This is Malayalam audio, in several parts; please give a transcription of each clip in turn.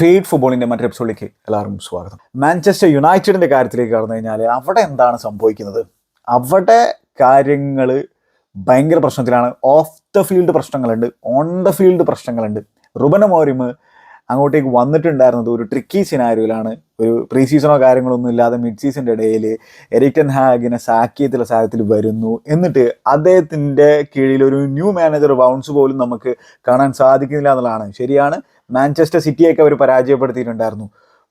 സ്ട്രീറ്റ് ഫുട്ബോളിന്റെ മറ്റൊരു എപ്പിസോഡിലേക്ക് എല്ലാവർക്കും സ്വാഗതം. മാഞ്ചസ്റ്റർ യുണൈറ്റഡിന്റെ കാര്യത്തിലേക്ക് കടന്നു കഴിഞ്ഞാൽ അവിടെ എന്താണ് സംഭവിക്കുന്നത്? അവിടെ കാര്യങ്ങൾ ഭയങ്കര പ്രശ്നത്തിലാണ്. ഓഫ് ദ ഫീൽഡ് പ്രശ്നങ്ങളുണ്ട്. ഓൺ ദ ഫീൽഡ് പ്രശ്നങ്ങളുണ്ട്. റുബന മോരിമ് അങ്ങോട്ടേക്ക് വന്നിട്ടുണ്ടായിരുന്നത് ഒരു ട്രിക്കി സിനാരിയോയിലാണ് ഒരു പ്രീ സീസണോ കാര്യങ്ങളൊന്നും ഇല്ലാതെ മിഡ് സീസണിന്റെ ഇടയിൽ എരിക്ടൻ ഹാഗിനെ സാക്കിയത്തിലെ സാഹചര്യത്തിൽ വരുന്നു. എന്നിട്ട് അദ്ദേഹത്തിന്റെ കീഴിൽ ഒരു ന്യൂ മാനേജർ ബൗൺസ് പോലും നമുക്ക് കാണാൻ സാധിക്കുന്നില്ല എന്നുള്ളതാണ്. ശരിയാണ്. മാഞ്ചസ്റ്റർ സിറ്റിയൊക്കെ അവർ പരാജയപ്പെടുത്തിയിട്ടുണ്ടായിരുന്നു.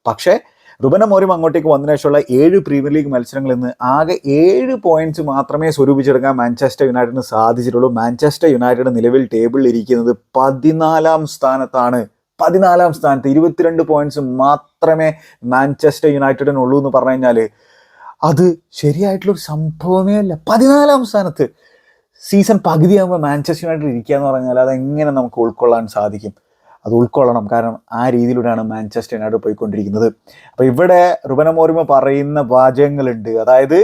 പക്ഷേ റുബന മോരും അങ്ങോട്ടേക്ക് വന്നതിന് ശേഷമുള്ള ഏഴ് പ്രീമിയർ ലീഗ് മത്സരങ്ങളിൽ നിന്ന് ആകെ ഏഴ് പോയിന്റ്സ് മാത്രമേ സ്വരൂപിച്ചെടുക്കാൻ മാഞ്ചസ്റ്റർ യുണൈറ്റഡിന് സാധിച്ചിട്ടുള്ളൂ. മാഞ്ചസ്റ്റർ യുണൈറ്റഡ് നിലവിൽ ടേബിളിൽ ഇരിക്കുന്നത് പതിനാലാം സ്ഥാനത്താണ്. പതിനാലാം സ്ഥാനത്ത് ഇരുപത്തിരണ്ട് പോയിന്റ്സ് മാത്രമേ മാഞ്ചസ്റ്റർ യുണൈറ്റഡിനുള്ളൂ എന്ന് പറഞ്ഞു കഴിഞ്ഞാൽ അത് ശരിയായിട്ടുള്ളൊരു സംഭവമേ അല്ല. പതിനാലാം സ്ഥാനത്ത് സീസൺ പകുതിയാകുമ്പോൾ മാഞ്ചസ്റ്റർ യുണൈറ്റഡ് ഇരിക്കുക എന്ന് പറഞ്ഞാൽ അതെങ്ങനെ നമുക്ക് ഉൾക്കൊള്ളാൻ സാധിക്കും? അത് ഉൾക്കൊള്ളണം. കാരണം ആ രീതിയിലൂടെയാണ് മാഞ്ചസ്റ്റർ യുണൈറ്റഡ് പോയിക്കൊണ്ടിരിക്കുന്നത്. അപ്പോൾ ഇവിടെ റുബന മോറിമ പറയുന്ന വാചകങ്ങളുണ്ട്. അതായത്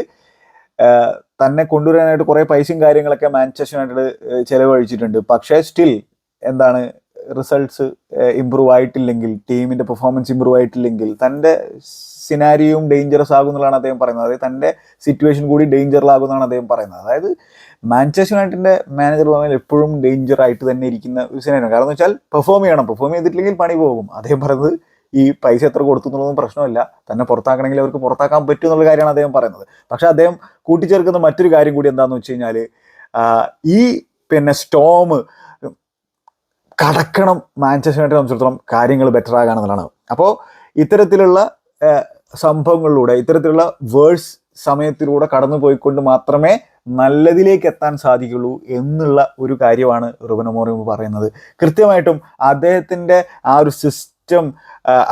തന്നെ കൊണ്ടുവരാനായിട്ട് കുറേ പൈസയും കാര്യങ്ങളൊക്കെ മാഞ്ചസ്റ്റർ യുണൈറ്റഡ് ചിലവഴിച്ചിട്ടുണ്ട്. പക്ഷേ സ്റ്റിൽ എന്താണ് റിസൾട്ട്സ് ഇമ്പ്രൂവ് ആയിട്ടില്ലെങ്കിൽ ടീമിന്റെ പെർഫോമൻസ് ഇമ്പ്രൂവ് ആയിട്ടില്ലെങ്കിൽ തന്റെ സിനാരിയും ഡേഞ്ചറസ് ആകുന്നതാണ് അദ്ദേഹം പറയുന്നത്. അതായത് തന്റെ സിറ്റുവേഷൻ കൂടി ഡേഞ്ചറിലാകുന്നതാണ് അദ്ദേഹം പറയുന്നത്. അതായത് മാഞ്ചസ്റ്റർ യുണൈറ്റഡിന്റെ മാനേജർ പറഞ്ഞാൽ എപ്പോഴും ഡേഞ്ചർ ആയിട്ട് തന്നെ ഇരിക്കുന്ന ഒരു സിനാരിയാണ് കാരണം എന്ന് വെച്ചാൽ പെർഫോം ചെയ്യണം. പെർഫോം ചെയ്തിട്ടില്ലെങ്കിൽ പണി പോകും. അദ്ദേഹം പറയുന്നത് ഈ പൈസ എത്ര കൊടുത്തു എന്നുള്ളതൊന്നും പ്രശ്നമില്ല. തന്നെ പുറത്താക്കണമെങ്കിൽ അവർക്ക് പുറത്താക്കാൻ പറ്റും എന്നുള്ള കാര്യമാണ് അദ്ദേഹം പറയുന്നത്. പക്ഷേ അദ്ദേഹം കൂട്ടിച്ചേർക്കുന്ന മറ്റൊരു കാര്യം കൂടി എന്താണെന്ന് വെച്ച് കഴിഞ്ഞാൽ ഈ പിന്നെ സ്റ്റോം കടക്കണം മാഞ്ചസ്റ്റർ യുണൈറ്റഡ് സംബന്ധിച്ചിടത്തോളം കാര്യങ്ങൾ ബെറ്റർ ആകാണെന്നുള്ളതാണ് അപ്പോൾ ഇത്തരത്തിലുള്ള സംഭവങ്ങളിലൂടെ ഇത്തരത്തിലുള്ള വേഴ്സ് സമയത്തിലൂടെ കടന്നു പോയിക്കൊണ്ട് മാത്രമേ നല്ലതിലേക്ക് എത്താൻ സാധിക്കുള്ളൂ എന്നുള്ള ഒരു കാര്യമാണ് റുബൻ പറയുന്നത്. കൃത്യമായിട്ടും അദ്ദേഹത്തിന്റെ ആ ഒരു സിസ്റ്റം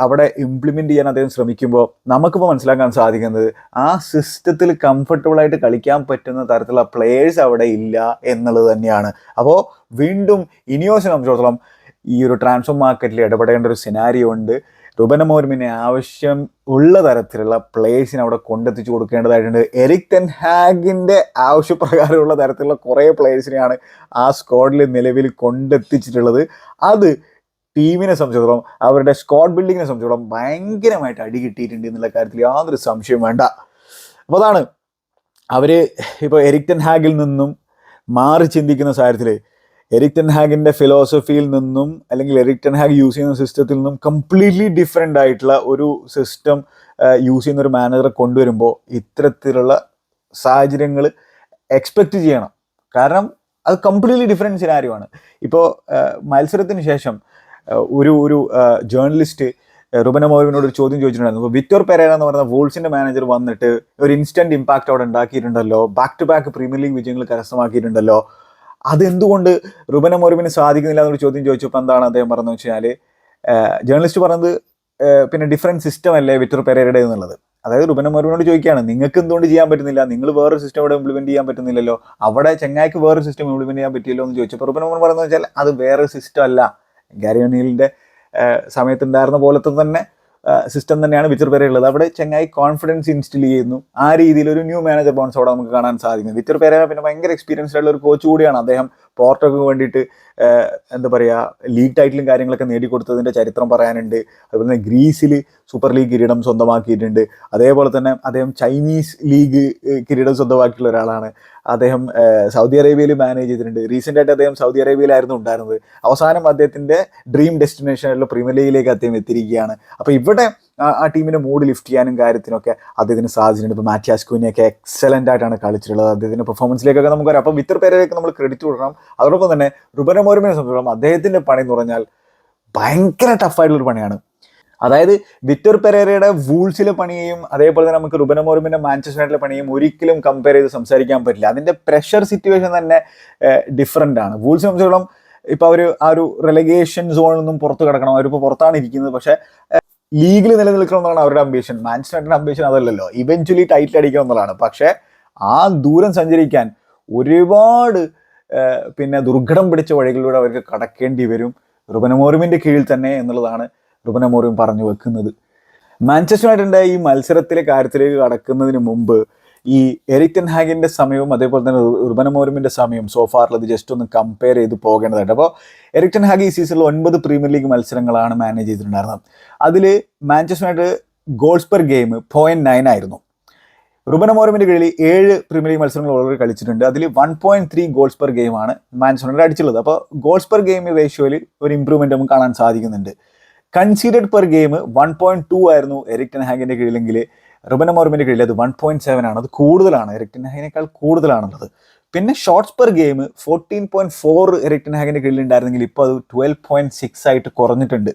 അവിടെ ഇംപ്ലിമെന്റ് ചെയ്യാൻ അദ്ദേഹം ശ്രമിക്കുമ്പോൾ നമുക്കിപ്പോൾ മനസ്സിലാക്കാൻ സാധിക്കുന്നത് ആ സിസ്റ്റത്തിൽ കംഫർട്ടബിളായിട്ട് കളിക്കാൻ പറ്റുന്ന തരത്തിലുള്ള പ്ലേയേഴ്സ് അവിടെ ഇല്ല എന്നുള്ളത് തന്നെയാണ്. അപ്പോൾ വീണ്ടും ഇനിയോസിനെ സംബന്ധിച്ചിടത്തോളം ഈ ഒരു ട്രാൻസ്ഫർ മാർക്കറ്റിൽ ഇടപെടേണ്ട ഒരു സിനാരിയോ ഉണ്ട്. റുബനമോർമിനെ ആവശ്യം ഉള്ള തരത്തിലുള്ള പ്ലേയേഴ്സിനെ അവിടെ കൊണ്ടെത്തിച്ചു കൊടുക്കേണ്ടതായിട്ടുണ്ട്. എറിക് ടെൻ ഹാഗിന്റെ ആവശ്യപ്രകാരമുള്ള തരത്തിലുള്ള കുറേ പ്ലേയേഴ്സിനെയാണ് ആ സ്ക്വാഡിൽ നിലവിൽ കൊണ്ടെത്തിച്ചിട്ടുള്ളത്. അത് ടീമിനെ സംബന്ധിച്ചിടത്തോളം അവരുടെ സ്കോഡ് ബിൽഡിങ്ങിനെ സംബന്ധിച്ചിടത്തോളം ഭയങ്കരമായിട്ട് അടി കിട്ടിയിട്ടുണ്ട് എന്നുള്ള കാര്യത്തിൽ യാതൊരു സംശയവും വേണ്ട. അപ്പോൾ അതാണ് അവർ ഇപ്പോൾ എരിക്ടൻ ഹാഗിൽ നിന്നും മാറി ചിന്തിക്കുന്ന സാഹചര്യത്തിൽ എരിക്ടൻ ഹാഗിന്റെ ഫിലോസഫിയിൽ നിന്നും അല്ലെങ്കിൽ എരിക്ടൻ ഹാഗ് യൂസ് ചെയ്യുന്ന സിസ്റ്റത്തിൽ നിന്നും കംപ്ലീറ്റ്ലി ഡിഫറെന്റ് ആയിട്ടുള്ള ഒരു സിസ്റ്റം യൂസ് ചെയ്യുന്ന ഒരു മാനേജറെ കൊണ്ടുവരുമ്പോൾ ഇത്തരത്തിലുള്ള സാഹചര്യങ്ങൾ എക്സ്പെക്റ്റ് ചെയ്യണം. കാരണം അത് കംപ്ലീറ്റ്ലി ഡിഫറെന്റ് സിനാരിയാണ് ഇപ്പോൾ മത്സരത്തിന് ശേഷം ഒരു ഒരു ജേർണലിസ്റ്റ് റുബന മോർവിനോട് ഒരു ചോദ്യം ചോദിച്ചിട്ടുണ്ടായിരുന്നു. അപ്പോൾ വിക്ടർ പെരേര എന്ന് പറയുന്ന വോൾസിന്റെ മാനേജർ വന്നിട്ട് ഒരു ഇൻസ്റ്റന്റ് ഇമ്പാക്റ്റ് അവിടെ ഉണ്ടാക്കിയിട്ടുണ്ടല്ലോ. Back to back Premier League വിജയങ്ങൾ കരസ്ഥമാക്കിയിട്ടുണ്ടല്ലോ. അതെന്തുകൊണ്ട് റുബന മോർവിന് സാധിക്കുന്നില്ല എന്നൊരു ചോദ്യം ചോദിച്ചപ്പോൾ എന്താണ് അദ്ദേഹം പറഞ്ഞതെന്ന് വെച്ചാൽ ജേർണലിസ്റ്റ് പറഞ്ഞത് പിന്നെ ഡിഫറെന്റ് സിസ്റ്റം അല്ലേ വിക്ടർ പെരേരയുടെ എന്നുള്ളത്. അതായത് റുബന മോർവിനോട് ചോദിക്കുകയാണ് നിങ്ങൾക്ക് എന്തുകൊണ്ട് ചെയ്യാൻ പറ്റുന്നില്ല? നിങ്ങൾ വേറൊരു സിസ്റ്റം ഇവിടെ ഇംപ്ലിമെന്റ് ചെയ്യാൻ പറ്റുന്നില്ലല്ലോ. അവിടെ ചെങ്ങായിക്ക് വേറൊരു സിസ്റ്റം ഇംപ്ലിമെന്റ് ചെയ്യാൻ പറ്റിയല്ലോ? എന്ന് ചോദിച്ചപ്പോൾ റുബന മോർ പറയുന്നത് വെച്ചാൽ അത് വേറെ സിസ്റ്റം അല്ല. ഗാരി ഒനീലിന്റെ സമയത്തുണ്ടായിരുന്ന പോലത്തെ തന്നെ സിസ്റ്റം തന്നെയാണ് വിച്ചർ ഉള്ളത്. അവിടെ ചെങ്ങായി കോൺഫിഡൻസ് ഇൻസ്റ്റിൽ ചെയ്യുന്നു. ആ രീതിയിൽ ഒരു ന്യൂ മാനേജർ ബോൺസ് അവിടെ നമുക്ക് കാണാൻ സാധിക്കും വിച്ചർ പേര പിന്നെ ഭയങ്കര എക്സ്പീരിയൻസ്ഡ് ആയിട്ടുള്ള ഒരു കോച്ച് കൂടിയാണ് അദ്ദേഹം. പോർട്ടോക്ക് വേണ്ടിയിട്ട് എന്താ പറയുക ലീഗ് ടൈറ്റിലും കാര്യങ്ങളൊക്കെ നേടിക്കൊടുത്തതിന്റെ ചരിത്രം പറയാനുണ്ട്. അതുപോലെ തന്നെ ഗ്രീസിൽ സൂപ്പർ ലീഗ് കിരീടം സ്വന്തമാക്കിയിട്ടുണ്ട്. അതേപോലെ തന്നെ അദ്ദേഹം ചൈനീസ് ലീഗ് കിരീടം സ്വന്തമാക്കിയിട്ടുള്ള ഒരാളാണ്. അദ്ദേഹം സൗദി അറേബ്യയിൽ മാനേജ് ചെയ്തിട്ടുണ്ട്. റീസെന്റ് ആയിട്ട് അദ്ദേഹം സൗദി അറേബ്യയിലായിരുന്നു ഉണ്ടായിരുന്നത്. അവസാനം അദ്ദേഹത്തിന്റെ ഡ്രീം ഡെസ്റ്റിനേഷനിലുള്ള പ്രീമിയർ ലീഗിലേക്ക് അദ്ദേഹം എത്തിയിരിക്കുകയാണ്. അപ്പോൾ ഇവിടെ ആ- ടീമിനെ മൂഡ് ലിഫ്റ്റ് ചെയ്യാനും കാര്യത്തിനൊക്കെ അദ്ദേഹത്തിന് സാധിച്ചിട്ടുണ്ട് ഇപ്പോൾ മാറ്റിയാസ് കുനിയൊക്കെ എക്സലന്റ് ആയിട്ടാണ് കളിച്ചിട്ടുള്ളത്. അദ്ദേഹത്തിന്റെ പെർഫോമൻസിലേക്കൊക്കെ നമുക്ക് വരാം അപ്പോൾ വിത്തർ പേരേക്ക് നമ്മൾ ക്രെഡിറ്റ് കൊടുക്കണം. അതോടൊപ്പം തന്നെ റുബന മോരുമിനെ സംബന്ധിച്ചിടത്തോളം അദ്ദേഹത്തിന്റെ പണി എന്ന് പറഞ്ഞാൽ ഭയങ്കര ടഫായിട്ടുള്ളൊരു പണിയാണ്. അതായത് വിക്ടർ പെരേരയുടെ വൂൾസിലെ പണിയെയും അതേപോലെ തന്നെ നമുക്ക് മോർമിന്റെ മാഞ്ചസ്റ്റർ യുണൈറ്റഡിലെ പണിയും ഒരിക്കലും കമ്പയർ ചെയ്ത് സംസാരിക്കാൻ പറ്റില്ല. അതിന്റെ പ്രഷർ സിറ്റുവേഷൻ തന്നെ ഡിഫറെന്റ് ആണ്. വൂൾസ് സംബന്ധിച്ചിടത്തോളം ഇപ്പോൾ അവർ ആ ഒരു റെലഗേഷൻ സോണിൽ നിന്നും പുറത്ത് കിടക്കണം. അവരിപ്പോൾ പുറത്താണ് ഇരിക്കുന്നത്. പക്ഷേ ലീഗിൽ നിലനിൽക്കണം എന്നാണ് അവരുടെ അംബീഷൻ യുണൈറ്റഡ് അംബീഷൻ അതല്ലല്ലോ. ഇവൻച്വലി ടൈറ്റിൽ അടിക്കണം എന്നുള്ളതാണ്. പക്ഷേ ആ ദൂരം സഞ്ചരിക്കാൻ ഒരുപാട് പിന്നെ ദുർഘടം പിടിച്ച വഴികളിലൂടെ അവർക്ക് കടക്കേണ്ടി വരും. റുബനമോറിമിന്റെ കീഴിൽ തന്നെ എന്നുള്ളതാണ് റുബനമോറിം പറഞ്ഞു വെക്കുന്നത്. മാഞ്ചസ്റ്റർ യുണൈറ്റഡിന്റെ ഈ മത്സരത്തിലെ കാര്യത്തിലേക്ക് കടക്കുന്നതിന് മുമ്പ് ഈ എറിക്ടൻ ഹാഗിന്റെ സമയവും അതേപോലെ തന്നെ ഉർബനമോരുമിന്റെ സമയവും സോഫാറിലത് ജസ്റ്റ് ഒന്ന് കമ്പയർ ചെയ്ത് പോകേണ്ടതായിട്ട്. അപ്പോൾ എറിക്ടൻ ഹാഗ് ഈ സീസണിൽ ഒൻപത് പ്രീമിയർ ലീഗ് മത്സരങ്ങളാണ് മാനേജ് ചെയ്തിട്ടുണ്ടായിരുന്നത്. അതിൽ Manchester United goals per game point nine ആയിരുന്നു. റുബൻ അമോറമിന്റെ കീഴിൽ ഏഴ് പ്രീമിയർ ലീഗ് മത്സരങ്ങൾ ഓൾറെഡി കളിച്ചിട്ടുണ്ട്. അതിൽ one point three goals per ഗെയിമാണ് മാഞ്ചസ്റ്റർ അടിച്ചുള്ളത് അപ്പോൾ ഗോൾസ് പെർ ഗെയിം റേഷ്യോയിൽ ഒരു ഇമ്പ്രൂവ്മെന്റ് നമുക്ക് കാണാൻ സാധിക്കുന്നുണ്ട്. Conceded per game one point two ആയിരുന്നു എറിക് ഹാഗിന്റെ കീഴിലെങ്കിൽ റുബൻ അമോറമിന്റെ കീഴിൽ അത് വൺ പോയിന്റ് സെവൻ ആണ്. അത് കൂടുതലാണ്. എറിക് ഹാഗിനേക്കാൾ കൂടുതലാണുള്ളത്. പിന്നെ shots per game fourteen point four Erik ഹാഗിന്റെ കീഴിൽ ഉണ്ടായിരുന്നെങ്കിൽ ഇപ്പോൾ അത് ട്വൽവ് പോയിന്റ് സിക്സ് ആയിട്ട് കുറഞ്ഞിട്ടുണ്ട്.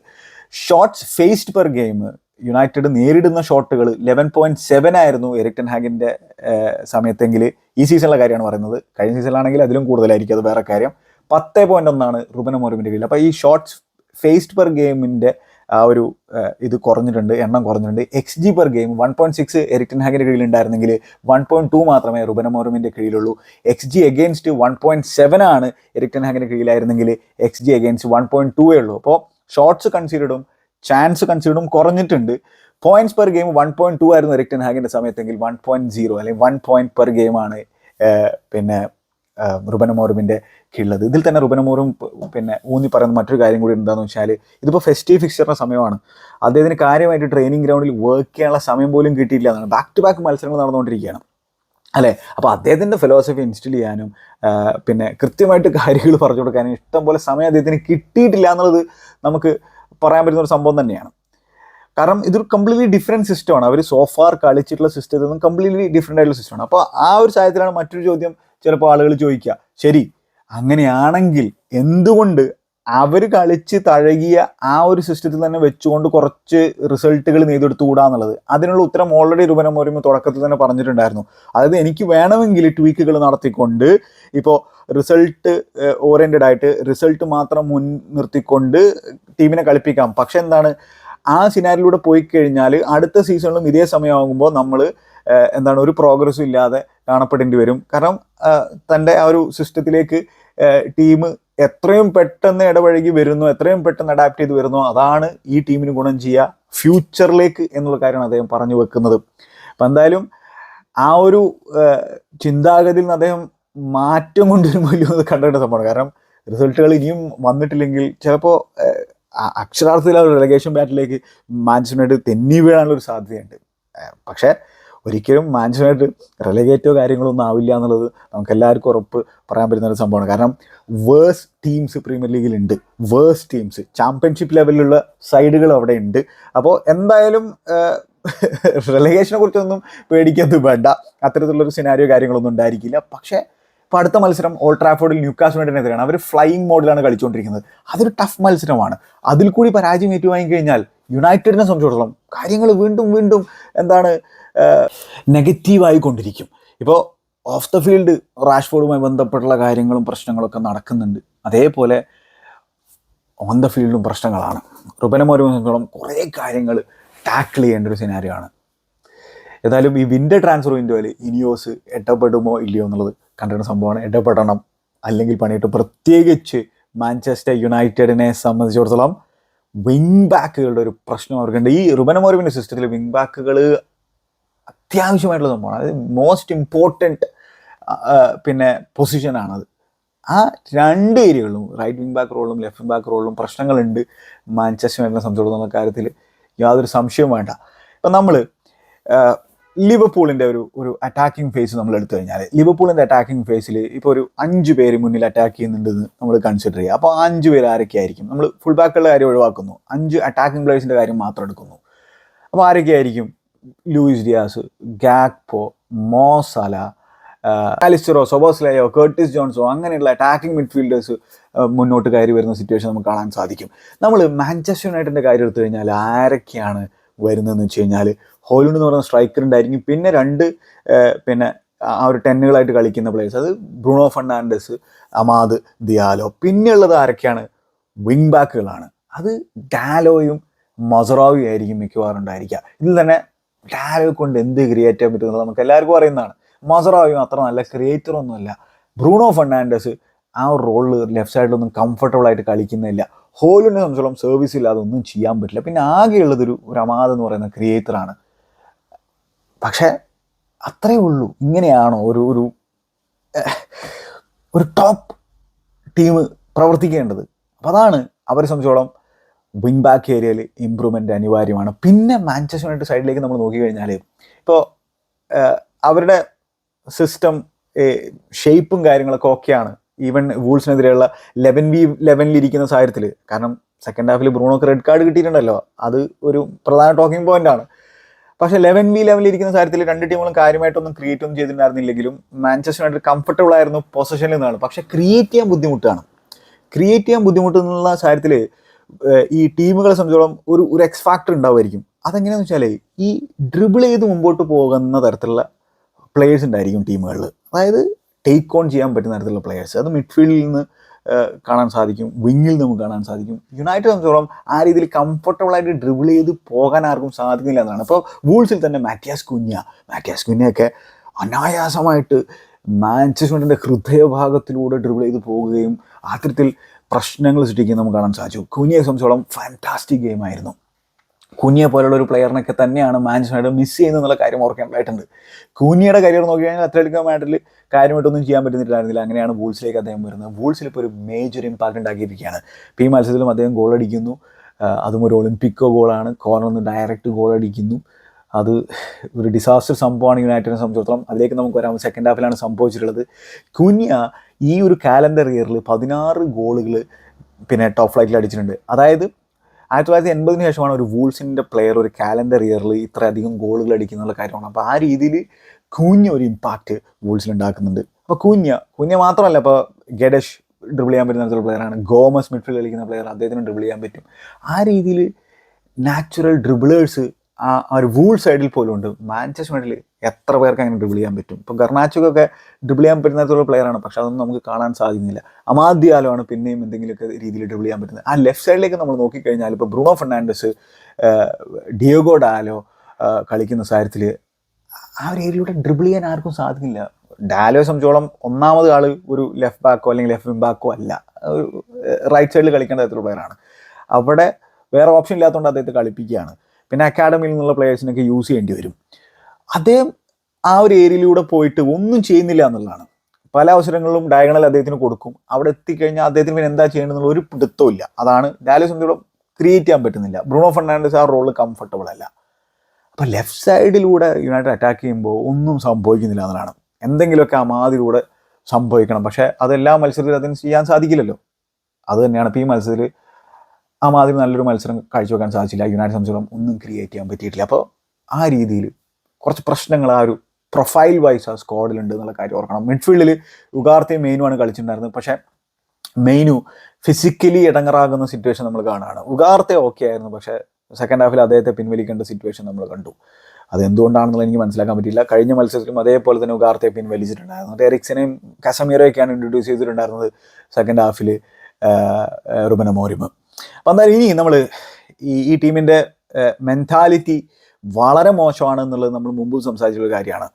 Shots faced per game United നേരിടുന്ന ഷോട്ടുകൾ ലെവൻ പോയിന്റ് സെവൻ ആയിരുന്നു എറിക്ടൻ ഹാഗിന്റെ സമയത്തെങ്കിൽ ഈ സീസണിലെ കാര്യമാണ് പറയുന്നത്. കഴിഞ്ഞ സീസണിലാണെങ്കിൽ അതിലും കൂടുതലായിരിക്കും. അത് വേറെ കാര്യം. പത്ത് പോയിന്റ് ഒന്നാണ് റുബന മോറുമിന്റെ കീഴിൽ. അപ്പോൾ ഈ ഷോട്ട്സ് ഫേസ്ഡ് പെർ ഗെയിമിന്റെ ആ ഒരു ഇത് കുറഞ്ഞിട്ടുണ്ട് എണ്ണം കുറഞ്ഞിട്ടുണ്ട്. X G per game one point six Erik ten ഹാഗിന്റെ കീഴിൽ ഉണ്ടായിരുന്നെങ്കിൽ വൺ പോയിന്റ് ടു മാത്രമേ റുബന മോറുമിന്റെ കീഴിലുള്ളൂ. X G against one point seven ആണ് എറിക്ടൻ ഹാഗിന്റെ കീഴിലായിരുന്നെങ്കിൽ X G against one point two ഉള്ളൂ. അപ്പോൾ ഷോട്ട്സ് കൺസിഡറും ചാൻസ് കൺസിഡറും കുറഞ്ഞിട്ടുണ്ട്. Points per game one point two ആയിരുന്നു എറിക്ടൻ ഹാഗിന്റെ സമയത്തെങ്കിൽ വൺ പോയിന്റ് സീറോ അല്ലെങ്കിൽ വൺ പോയിന്റ് പെർ ഗെയിമാണ് പിന്നെ റുബന മോറുമിന്റെ കീഴിലത്. ഇതിൽ തന്നെ റുബനമോറും പിന്നെ ഊന്നി പറയുന്ന മറ്റൊരു കാര്യം കൂടി എന്താണെന്ന് വെച്ചാൽ ഇതിപ്പോൾ ഫെസ്റ്റീവ് ഫിക്സറിന്റെ സമയമാണ്. അദ്ദേഹത്തിന് കാര്യമായിട്ട് ട്രെയിനിങ് ഗ്രൗണ്ടിൽ വർക്ക് ചെയ്യാനുള്ള സമയം പോലും കിട്ടിയില്ല എന്നാണ്. ബാക്ക് ടു ബാക്ക് മത്സരങ്ങൾ നടന്നുകൊണ്ടിരിക്കുകയാണ്. അല്ലേ? അപ്പോൾ അദ്ദേഹത്തിന്റെ ഫിലോസഫി ഇൻസ്റ്റിൽ ചെയ്യാനും പിന്നെ കൃത്യമായിട്ട് കാര്യങ്ങൾ പറഞ്ഞു കൊടുക്കാനും ഇഷ്ടംപോലെ സമയം അദ്ദേഹത്തിന് കിട്ടിയിട്ടില്ല എന്നുള്ളത് നമുക്ക് പറയാൻ പറ്റുന്ന ഒരു സംഭവം തന്നെയാണ്. കാരണം ഇതൊരു കംപ്ലീറ്റ്ലി ഡിഫറെന്റ് സിസ്റ്റമാണ് അവർ സോഫാർ കളിച്ചിട്ടുള്ള സിസ്റ്റത്തിൽ നിന്നും കംപ്ലീറ്റ്ലി ഡിഫറെന്റ് ആയിട്ടുള്ള സിസ്റ്റമാണ് അപ്പോൾ ആ ഒരു സാഹചര്യത്തിലാണ് മറ്റൊരു ചോദ്യം ചിലപ്പോൾ ആളുകൾ ചോദിക്കുക ശരി അങ്ങനെയാണെങ്കിൽ എന്തുകൊണ്ട് അവർ കളിച്ച് തഴകിയ ആ ഒരു സിസ്റ്റത്തിൽ തന്നെ വെച്ചുകൊണ്ട് കുറച്ച് റിസൾട്ടുകൾ നെയ്തെടുത്തുകൂടാ എന്നുള്ളത്? അതിനുള്ള ഉത്തരം ഓൾറെഡി രൂപന മോരിമ തുടക്കത്തിൽ തന്നെ പറഞ്ഞിട്ടുണ്ടായിരുന്നു. അതായത് എനിക്ക് വേണമെങ്കിൽ ട്വീക്കുകൾ നടത്തിക്കൊണ്ട് ഇപ്പോൾ റിസൾട്ട് ഓറിയന്റഡ് ആയിട്ട് റിസൾട്ട് മാത്രം മുൻ നിർത്തിക്കൊണ്ട് ടീമിനെ കളിപ്പിക്കാം. പക്ഷെ എന്താണ് ആ സിനാരിലൂടെ പോയി കഴിഞ്ഞാൽ അടുത്ത സീസണിലും ഇതേ സമയമാകുമ്പോൾ നമ്മൾ എന്താണ് ഒരു പ്രോഗ്രസ്സും ഇല്ലാതെ കാണപ്പെടേണ്ടി വരും. കാരണം തന്റെ ആ ഒരു സിസ്റ്റത്തിലേക്ക് ടീം എത്രയും പെട്ടെന്ന് ഇടപഴകി വരുന്നു എത്രയും പെട്ടെന്ന് അഡാപ്റ്റ് ചെയ്ത് വരുന്നു. അതാണ് ഈ ടീമിന് ഗുണം ചെയ്യുക ഫ്യൂച്ചറിലേക്ക് എന്നുള്ള കാര്യമാണ് അദ്ദേഹം പറഞ്ഞു വെക്കുന്നത്. അപ്പം എന്തായാലും ആ ഒരു ചിന്താഗതിയിൽ നിന്ന് അദ്ദേഹം മാറ്റം കൊണ്ടുവരുമ്പോൾ അത് കണ്ടേണ്ട സംഭവമാണ്. കാരണം റിസൾട്ടുകൾ ഇനിയും വന്നിട്ടില്ലെങ്കിൽ ചിലപ്പോൾ അക്ഷരാർത്ഥത്തിൽ ആ ഒരു റിലഗേഷൻ ബാറ്റിലേക്ക് മാഞ്ചസ്റ്റർ യുണൈറ്റഡ് തെന്നി വീഴാനുള്ള ഒരു സാധ്യതയുണ്ട്. പക്ഷേ ഒരിക്കലും മാഞ്ചസ്റ്റർ റെലഗേറ്റോ കാര്യങ്ങളോ ഒന്നും ആവില്ല എന്നുള്ളത് നമുക്ക് എല്ലാവർക്കും ഉറപ്പ് പറയാൻ പറ്റുന്ന ഒരു സംഭവമാണ്. കാരണം വേഴ്സ് ടീംസ് പ്രീമിയർ ലീഗിലുണ്ട് വേഴ്സ് ടീംസ് ചാമ്പ്യൻഷിപ്പ് ലെവലിലുള്ള സൈഡുകൾ അവിടെ ഉണ്ട് അപ്പോൾ എന്തായാലും റെലഗേഷനെ കുറിച്ചൊന്നും പേടിക്കത് വേണ്ട. അത്തരത്തിലുള്ളൊരു സിനാരിയോ കാര്യങ്ങളൊന്നും ഉണ്ടായിരിക്കില്ല. പക്ഷേ ഇപ്പോൾ അടുത്ത മത്സരം ഓൾ ട്രാഫോർഡിൽ ന്യൂക്കാസ് യുണൈറ്റഡിനെതിരെയാണ് അവർ ഫ്ലൈയിങ് മോഡിലാണ് കളിച്ചുകൊണ്ടിരിക്കുന്നത്. അതൊരു ടഫ് മത്സരമാണ്. അതിൽ കൂടി പരാജയം ഏറ്റുവാങ്ങി കഴിഞ്ഞാൽ യുണൈറ്റഡിനെ സംബന്ധിച്ചിടത്തോളം കാര്യങ്ങൾ വീണ്ടും വീണ്ടും എന്താണ് നെഗറ്റീവായി കൊണ്ടിരിക്കും ഇപ്പോൾ ഓഫ് ദ ഫീൽഡ് റാഷ്ഫോർഡുമായി ബന്ധപ്പെട്ടുള്ള കാര്യങ്ങളും പ്രശ്നങ്ങളൊക്കെ നടക്കുന്നുണ്ട്. അതേപോലെ ഓൺ ദ ഫീൽഡും പ്രശ്നങ്ങളാണ്. റുബനമോരുമോളം കുറേ കാര്യങ്ങൾ ടാക്കിൾ ചെയ്യേണ്ട ഒരു സിനാരിയോ ആണ്. ഏതായാലും ഈ വിന്റർ ട്രാൻസ്ഫർ വിൻഡോയിൽ ഇനിയോസ് എട്ടപ്പെടുമോ ഇല്ലയോ എന്നുള്ളത് കണ്ടിരുന്ന സംഭവമാണ്. എട്ടപ്പെടണം അല്ലെങ്കിൽ പണിയിട്ട് പ്രത്യേകിച്ച് മാഞ്ചസ്റ്റർ യുണൈറ്റഡിനെ സംബന്ധിച്ചിടത്തോളം വിങ് ബാക്കുകളുടെ ഒരു പ്രശ്നം അവർക്കുണ്ട്. ഈ റുബനമോറിവിന്റെ സിസ്റ്റത്തിൽ വിങ് ബാക്കുകൾ അത്യാവശ്യമായിട്ടുള്ള സംഭവമാണ്. അത് മോസ്റ്റ് ഇമ്പോർട്ടന്റ് പിന്നെ പൊസിഷനാണത് ആ രണ്ട് ഏരിയകളിലും റൈറ്റ് വിങ് ബാക്ക് റോളും ലെഫ്റ്റ് വിങ് ബാക്ക് റോളും പ്രശ്നങ്ങളുണ്ട്. മാഞ്ചസ്റ്റർ എന്ന സംബന്ധിച്ചിടത്തോളം കാര്യത്തിൽ യാതൊരു സംശയവും വേണ്ട. ഇപ്പം നമ്മൾ ലിവർപൂളിന്റെ ഒരു ഒരു അറ്റാക്കിംഗ് ഫേസ് നമ്മൾ എടുത്തു കഴിഞ്ഞാൽ ലിവർപൂളിന്റെ അറ്റാക്കിംഗ് ഫേസിൽ ഇപ്പോൾ ഒരു അഞ്ച് പേര് മുന്നിൽ അറ്റാക്ക് ചെയ്യുന്നുണ്ടെന്ന് നമ്മൾ കൺസിഡർ ചെയ്യുക. അപ്പോൾ അഞ്ച് പേര് ആരൊക്കെ ആയിരിക്കും നമ്മൾ ഫുൾ ബാക്കുകളുടെ കാര്യം ഒഴിവാക്കുന്നു. അഞ്ച് അറ്റാക്കിംഗ് പ്ലേയേഴ്സിന്റെ കാര്യം മാത്രം എടുക്കുന്നു. അപ്പോൾ ആരൊക്കെയായിരിക്കും? Luis Diaz Gakpo Mo Salah അലിസ്റ്ററോ സൊബോസ്ലയോ കേർട്ടിസ് ജോൺസോ അങ്ങനെയുള്ള അറ്റാക്കിംഗ് മിഡ്ഫീൽഡേഴ്സ് മുന്നോട്ട് കയറി വരുന്ന സിറ്റുവേഷൻ നമുക്ക് കാണാൻ സാധിക്കും. നമ്മൾ മാഞ്ചസ്റ്റർ യുണൈറ്റഡിന്റെ കാര്യം എടുത്തു കഴിഞ്ഞാൽ ആരൊക്കെയാണ് വരുന്നതെന്ന് വെച്ച് കഴിഞ്ഞാൽ ഹോലുണ്ട് എന്ന് പറയുന്ന സ്ട്രൈക്കർ ഉണ്ടായിരിക്കും. പിന്നെ രണ്ട് പിന്നെ ആ ഒരു ടെന്നുകളായിട്ട് കളിക്കുന്ന പ്ലേയേഴ്സ് അത് ബ്രൂണോ ഫെർണാണ്ടസ് അമാദ് ദിയാലോ. പിന്നെയുള്ളത് ആരൊക്കെയാണ്? വിങ് ബാക്കുകളാണ് അത് ഡാലോയും മൊസറോയും ആയിരിക്കും മിക്കവാറും ഉണ്ടായിരിക്കുക. ഇതിൽ തന്നെ ഡാലോ കൊണ്ട് എന്ത് ക്രിയേറ്റ് ചെയ്യാൻ പറ്റുന്നത് നമുക്ക് എല്ലാവർക്കും അറിയുന്നതാണ്. മസറാവിയും അത്ര നല്ല ക്രിയേറ്റർ ഒന്നുമല്ല. ബ്രൂണോ ഫെർണാണ്ടസ് ആ റോളിൽ ലെഫ്റ്റ് സൈഡിലൊന്നും കംഫർട്ടബിൾ ആയിട്ട് കളിക്കുന്നില്ല. ഹോലിനെ സംബന്ധിച്ചോളം സർവീസ് ഇല്ലാതെ ഒന്നും ചെയ്യാൻ പറ്റില്ല. പിന്നെ ആകെയുള്ളതൊരു ഒരു അമാദ് എന്ന് പറയുന്ന ക്രിയേറ്ററാണ് പക്ഷേ അത്രയേ ഉള്ളൂ. ഇങ്ങനെയാണോ ഒരു ഒരു ഒരു ടോപ്പ് ടീം പ്രവർത്തിക്കേണ്ടത്? അപ്പോൾ അതാണ് അവരെ സംബന്ധിച്ചോളം വിങ് ബാക്ക് ഏരിയയിൽ ഇമ്പ്രൂവ്മെന്റ് അനിവാര്യമാണ്. പിന്നെ മാഞ്ചസ്റ്റർ യുണൈറ്റഡ് സൈഡിലേക്ക് നമ്മൾ നോക്കിക്കഴിഞ്ഞാൽ ഇപ്പോൾ അവരുടെ സിസ്റ്റം ഷേപ്പും കാര്യങ്ങളൊക്കെ ഓക്കെയാണ് ഈവൻ വൂൾസിനെതിരെയുള്ള ലെവൻ വി ലെവനിലിരിക്കുന്ന സാഹചര്യത്തിൽ കാരണം സെക്കൻഡ് ഹാഫിൽ ബ്രൂണോക്ക് റെഡ് കാർഡ് കിട്ടിയിട്ടുണ്ടല്ലോ. അത് ഒരു പ്രധാന ടോക്കിംഗ് പോയിന്റ് ആണ്. പക്ഷേ ലെവൻ വി ലെവലിരിക്കുന്ന കാര്യത്തിൽ രണ്ട് ടീമുകളും കാര്യമായിട്ടൊന്നും ക്രിയേറ്റ് ഒന്നും ചെയ്തിട്ടുണ്ടായിരുന്നില്ലെങ്കിലും മാഞ്ചസ്റ്റർ യുണൈറ്റഡ് കംഫർട്ടബിൾ ആയിരുന്നു പൊസിഷനിൽ നിന്നാണ്. പക്ഷേ ക്രിയേറ്റ് ചെയ്യാൻ ബുദ്ധിമുട്ടാണ്. ക്രിയേറ്റ് ചെയ്യാൻ ബുദ്ധിമുട്ടെന്നുള്ള കാര്യത്തിൽ ഈ ടീമുകളെ സംബന്ധിച്ചോളം ഒരു ഒരു എക്സ് ഫാക്ടർ ഉണ്ടാവുമായിരിക്കും. അതെങ്ങനെയാണെന്ന് വെച്ചാൽ ഈ ഡ്രിബിൾ ചെയ്ത് മുമ്പോട്ട് പോകുന്ന തരത്തിലുള്ള പ്ലെയേഴ്സ് ഉണ്ടായിരിക്കും ടീമുകളിൽ അതായത് ടേക്ക് ഓൺ ചെയ്യാൻ പറ്റുന്ന തരത്തിലുള്ള പ്ലെയേഴ്സ് അത് മിഡ്ഫീൽഡിൽ നിന്ന് കാണാൻ സാധിക്കും വിങ്ങിൽ നമുക്ക് കാണാൻ സാധിക്കും. യുണൈറ്റഡ് സംബന്ധിച്ചോളം ആ രീതിയിൽ കംഫർട്ടബിൾ ആയിട്ട് ഡ്രിബിൾ ചെയ്ത് പോകാൻ ആർക്കും സാധിക്കുന്നില്ല എന്നാണ്. ഇപ്പോൾ വൂൾസിൽ തന്നെ മാറ്റിയാസ് കുഞ്ഞ. മാറ്റിയാസ് കുഞ്ഞയൊക്കെ അനായാസമായിട്ട് മാഞ്ചസ്റ്റർ യുണൈറ്റഡിന്റെ ഹൃദയഭാഗത്തിലൂടെ ഡ്രിബിൾ ചെയ്ത് പോകുകയും അത്തരത്തിൽ പ്രശ്നങ്ങൾ സൃഷ്ടിക്കുന്നത് നമുക്ക് കാണാൻ സാധിച്ചു. കുഞ്ഞിയെ സംബന്ധിച്ചോളം ഫാന്റാസ്റ്റിക് ഗെയിം ആയിരുന്നു. കുഞ്ഞിയെ പോലുള്ള ഒരു പ്ലെയറിനൊക്കെ തന്നെയാണ് യുണൈറ്റഡ് മിസ് ചെയ്യുന്നത് എന്നുള്ള കാര്യം ഓർക്കേണ്ടതായിട്ടുണ്ട്. കുഞ്ഞിയുടെ കരിയർ നോക്കി കഴിഞ്ഞാൽ അത്ലറ്റിക്കോ മാഡ്രിൽ കാര്യമായിട്ടൊന്നും ചെയ്യാൻ പറ്റുന്നില്ലായിരുന്നില്ല. അങ്ങനെയാണ് വൂൾസിലേക്ക് അദ്ദേഹം വരുന്നത്. വൂൾസിൽ ഇപ്പോൾ ഒരു മേജർ ഇമ്പാക്റ്റ് ഉണ്ടാക്കിയിരിക്കുകയാണ്. ഇപ്പോൾ ഈ മത്സരത്തിലും അദ്ദേഹം ഗോൾ അടിക്കുന്നു. അതും ഒരു ഒളിമ്പിക്കോ ഗോളാണ് കോർണറിൽ നിന്ന് ഡയറക്റ്റ് ഗോൾ അടിക്കുന്നു. അത് ഒരു ഡിസാസ്റ്റർ സംഭവമാണ് യുണൈറ്റഡിനെ സംബന്ധിച്ചിടത്തോളം. അതിലേക്ക് നമുക്ക് വരാം. സെക്കൻഡ് ഹാഫിലാണ് സംഭവിച്ചിട്ടുള്ളത്. കുഞ്ഞ ഈ ഒരു കാലണ്ടർ ഇയറിൽ പതിനാറ് ഗോളുകൾ പിന്നെ ടോപ്പ് ഫ്ലൈറ്റിൽ അടിച്ചിട്ടുണ്ട്. അതായത് ആയിരത്തി തൊള്ളായിരത്തി എൺപതിന് ശേഷമാണ് ഒരു വൂൾസിന്റെ പ്ലെയർ ഒരു കാലണ്ടർ ഇയറിൽ ഇത്രയധികം ഗോളുകൾ അടിക്കുന്നുള്ള കാര്യമാണ്. അപ്പോൾ ആ രീതിയിൽ കുഞ്ഞ ഒരു ഇമ്പാക്റ്റ് വൂൾസിൽ ഉണ്ടാക്കുന്നുണ്ട്. അപ്പോൾ കുഞ്ഞ കുഞ്ഞ മാത്രമല്ല ഇപ്പോൾ ഗഡഷ് ഡ്രിബിൾ ചെയ്യാൻ പറ്റുന്ന തരത്തിലുള്ള പ്ലെയറാണ് ഗോമസ് മിഡ്ഫീൽഡ് കളിക്കുന്ന പ്ലെയർ അദ്ദേഹത്തിന് ഡ്രിബിൾ ചെയ്യാൻ പറ്റും. ആ രീതിയിൽ നാച്ചുറൽ ഡ്രിബിളേഴ്സ് ആ ഒരു വൂൾ സൈഡിൽ പോലും ഉണ്ട് മാഞ്ചസ്റ്റർ യുണൈറ്റഡിൽ എത്ര പേർക്ക് അങ്ങനെ ഡ്രിബിൾ ചെയ്യാൻ പറ്റും? ഇപ്പോൾ കർണാച്ചുകൊക്കെ ഡ്രിബിൾ ചെയ്യാൻ പറ്റുന്നതൊരു തരത്തിലുള്ള പ്ലെയറാണ് പക്ഷെ അതൊന്നും നമുക്ക് കാണാൻ സാധിക്കുന്നില്ല. അമാദ്യാലമാണ് പിന്നെയും എന്തെങ്കിലുമൊക്കെ രീതിയിൽ ഡ്രിബിൾ ചെയ്യാൻ പറ്റുന്നത്. ആ ലെഫ്റ്റ് സൈഡിലേക്ക് നമ്മൾ നോക്കിക്കഴിഞ്ഞാൽ ഇപ്പോൾ ബ്രൂണോ ഫെർണാണ്ടസ് ഡിയോഗോ ഡാലോ കളിക്കുന്ന സാരത്തിൽ ആ ഒരു ഏരിയയിലൂടെ ഡ്രിബിൾ ചെയ്യാൻ ആർക്കും സാധിക്കില്ല. ഡാലോയെ സംബന്ധിച്ചോളം ഒന്നാമത് ആൾ ഒരു ലെഫ്റ്റ് ബാക്കോ അല്ലെങ്കിൽ ലെഫ്റ്റ് വിം ബാക്കോ അല്ല. ഒരു റൈറ്റ് സൈഡിൽ കളിക്കേണ്ട തരത്തിലുള്ള പ്ലെയറാണ് അവിടെ വേറെ ഓപ്ഷൻ ഇല്ലാത്തതുകൊണ്ട് അദ്ദേഹത്തെ കളിപ്പിക്കുകയാണ്. പിന്നെ അക്കാഡമിയിൽ നിന്നുള്ള പ്ലേയേഴ്സിനൊക്കെ യൂസ് ചെയ്യേണ്ടി വരും. അദ്ദേഹം ആ ഒരു ഏരിയയിലൂടെ പോയിട്ട് ഒന്നും ചെയ്യുന്നില്ല എന്നുള്ളതാണ്. പല അവസരങ്ങളിലും ഡയഗണൽ അദ്ദേഹത്തിന് കൊടുക്കും. അവിടെ എത്തിക്കഴിഞ്ഞാൽ അദ്ദേഹത്തിന് പിന്നെ എന്താ ചെയ്യേണ്ടതെന്നുള്ള ഒരു പിടുത്തവും ഇല്ല. അതാണ് സംബന്ധിച്ചോളം ക്രിയേറ്റ് ചെയ്യാൻ പറ്റുന്നില്ല. ബ്രൂണോ ഫെർണാണ്ടസ് ആ റോൾ കംഫർട്ടബിൾ അല്ല. അപ്പോൾ ലെഫ്റ്റ് സൈഡിലൂടെ യുണൈറ്റഡ് അറ്റാക്ക് ചെയ്യുമ്പോൾ ഒന്നും സംഭവിക്കുന്നില്ല എന്നതാണ് എന്തെങ്കിലുമൊക്കെ അമാതിലൂടെ സംഭവിക്കണം. പക്ഷേ അതെല്ലാ മത്സരത്തിലും അതിന് ചെയ്യാൻ സാധിക്കില്ലല്ലോ. അത് തന്നെയാണ്. ഇപ്പോൾ ഈ മത്സരത്തിൽ ആ മാതിരി നല്ലൊരു മത്സരം കാഴ്ചവെക്കാൻ സാധിച്ചില്ല. യുണൈറ്റഡ് സംബന്ധിച്ചിടത്തോളം ഒന്നും ക്രിയേറ്റ് ചെയ്യാൻ പറ്റിയിട്ടില്ല. അപ്പോൾ ആ രീതിയിൽ കുറച്ച് പ്രശ്നങ്ങൾ ആ ഒരു പ്രൊഫൈൽ വൈസ് ആ സ്ക്വാഡിലുണ്ട് എന്നുള്ള കാര്യം ഓർക്കണം. മിഡ്ഫീൽഡിൽ ഉഗാർത്തയും മെയിനുമാണ് കളിച്ചിട്ടുണ്ടായിരുന്നത്. പക്ഷേ മെയിനു ഫിസിക്കലി ഇടങ്ങറാകുന്ന സിറ്റുവേഷൻ നമ്മൾ കാണുകയാണ്. ഉഗാർത്തെ ഓക്കെ ആയിരുന്നു. പക്ഷേ സെക്കൻഡ് ഹാഫിൽ അദ്ദേഹത്തെ പിൻവലിക്കേണ്ട സിറ്റുവേഷൻ നമ്മൾ കണ്ടു. അത് എന്തുകൊണ്ടാണെന്നുള്ളത് എനിക്ക് മനസ്സിലാക്കാൻ പറ്റില്ല കഴിഞ്ഞ മത്സരത്തിലും അതേപോലെ തന്നെ ഉഗാർത്തെ പിൻവലിച്ചിട്ടുണ്ടായിരുന്നു. അത് എറിക്സനെയും കസമീറയൊക്കെയാണ് ഇൻട്രൊഡ്യൂസ് ചെയ്തിട്ടുണ്ടായിരുന്നത് സെക്കൻഡ് ഹാഫിൽ റുബന മോരിമ് അപ്പം എന്തായാലും ഇനി നമ്മൾ ഈ ഈ ടീമിന്റെ മെന്റാലിറ്റി വളരെ മോശമാണ് എന്നുള്ളത് നമ്മൾ മുമ്പ് സംസാരിച്ചുള്ള കാര്യമാണ്.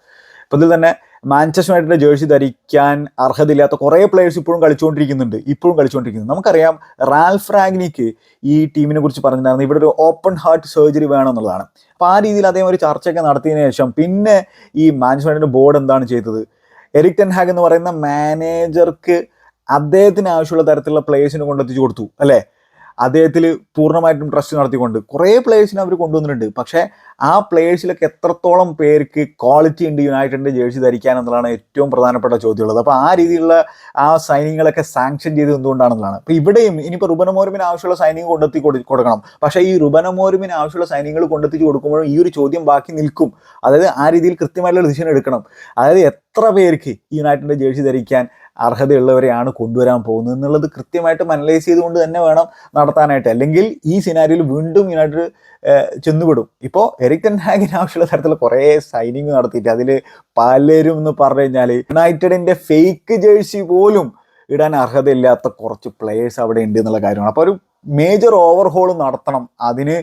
അപ്പോൾ ഇതിൽ തന്നെ മാഞ്ചസ്റ്റർ യുണൈറ്റഡ് ജേഴ്സി ധരിക്കാൻ അർഹതയില്ലാത്ത കുറേ പ്ലേയേഴ്സ് ഇപ്പോഴും കളിച്ചുകൊണ്ടിരിക്കുന്നുണ്ട്. ഇപ്പോഴും കളിച്ചുകൊണ്ടിരിക്കുന്നു നമുക്കറിയാം റാൽഫ് റാഗ്നിക്ക് ഈ ടീമിനെ കുറിച്ച് പറഞ്ഞിട്ടുണ്ടായിരുന്നു. ഇവിടെ ഒരു ഓപ്പൺ ഹാർട്ട് സർജറി വേണം എന്നുള്ളതാണ്. അപ്പോൾ ആ രീതിയിൽ അദ്ദേഹം ഒരു ചർച്ചയൊക്കെ നടത്തിയതിനു ശേഷം പിന്നെ ഈ മാഞ്ചസ്റ്റർ യുണൈറ്റഡ് ബോർഡ് എന്താണ് ചെയ്തത്? എറിക് ടെൻ ഹാഗ് എന്ന് പറയുന്ന മാനേജർക്ക് അദ്ദേഹത്തിന് ആവശ്യമുള്ള തരത്തിലുള്ള പ്ലെയേഴ്സിനെ കൊണ്ടെത്തിച്ചു കൊടുത്തു അല്ലേ? അദ്ദേഹത്തിൽ പൂർണമായിട്ടും ട്രസ്റ്റ് നടത്തിക്കൊണ്ട് കുറേ പ്ലേയേഴ്സിനെ അവർ കൊണ്ടുവന്നിട്ടുണ്ട്. പക്ഷേ ആ പ്ലേയേഴ്സിലൊക്കെ എത്രത്തോളം പേർക്ക് ക്വാളിറ്റി ഉണ്ട് യുണൈറ്റഡിന്റെ ജേഴ്സി ധരിക്കാൻ എന്നുള്ളതാണ് ഏറ്റവും പ്രധാനപ്പെട്ട ചോദ്യമുള്ളത്. അപ്പോൾ ആ രീതിയിലുള്ള ആ സൈനിങ്ങുകളൊക്കെ സാങ്ഷൻ ചെയ്ത് എന്തുകൊണ്ടാണെന്നുള്ളതാണ്. അപ്പോൾ ഇവിടെയും ഇനിയിപ്പോൾ റുബനമോരുമിന് ആവശ്യമുള്ള സൈനിങ് കൊണ്ടെത്തി കൊടുക്കണം. പക്ഷേ ഈ റുബനമോരുമിന് ആവശ്യമുള്ള സൈനിങ്ങൾ കൊണ്ടെത്തിച്ച് കൊടുക്കുമ്പോഴും ഈ ഒരു ചോദ്യം ബാക്കി നിൽക്കും. അതായത് ആ രീതിയിൽ കൃത്യമായിട്ടുള്ള ഡിസിഷൻ എടുക്കണം. അതായത് എത്ര പേർക്ക് യുണൈറ്റഡിന്റെ ജേഴ്സി ധരിക്കാൻ അർഹതയുള്ളവരെയാണ് കൊണ്ടുവരാൻ പോകുന്നത് എന്നുള്ളത് കൃത്യമായിട്ട് അനലൈസ് ചെയ്തുകൊണ്ട് തന്നെ വേണം നടത്താനായിട്ട്. അല്ലെങ്കിൽ ഈ സിനാരിയിൽ വീണ്ടും യുണൈറ്റഡ് ചെന്നുപെടും. ഇപ്പോൾ എറിക് ടെൻ ഹാഗിന് ആവശ്യമുള്ള തരത്തിൽ കുറേ സൈനിങ് നടത്തിയിട്ട് അതിൽ പലരും എന്ന് പറഞ്ഞു കഴിഞ്ഞാൽ യുണൈറ്റഡിന്റെ ഫേക്ക് ജേഴ്സി പോലും ഇടാൻ അർഹതയില്ലാത്ത കുറച്ച് പ്ലേയേഴ്സ് അവിടെ ഉണ്ട് എന്നുള്ള കാര്യമാണ്. അപ്പോൾ ഒരു മേജർ ഓവർഹോൾ നടത്തണം. അതിന്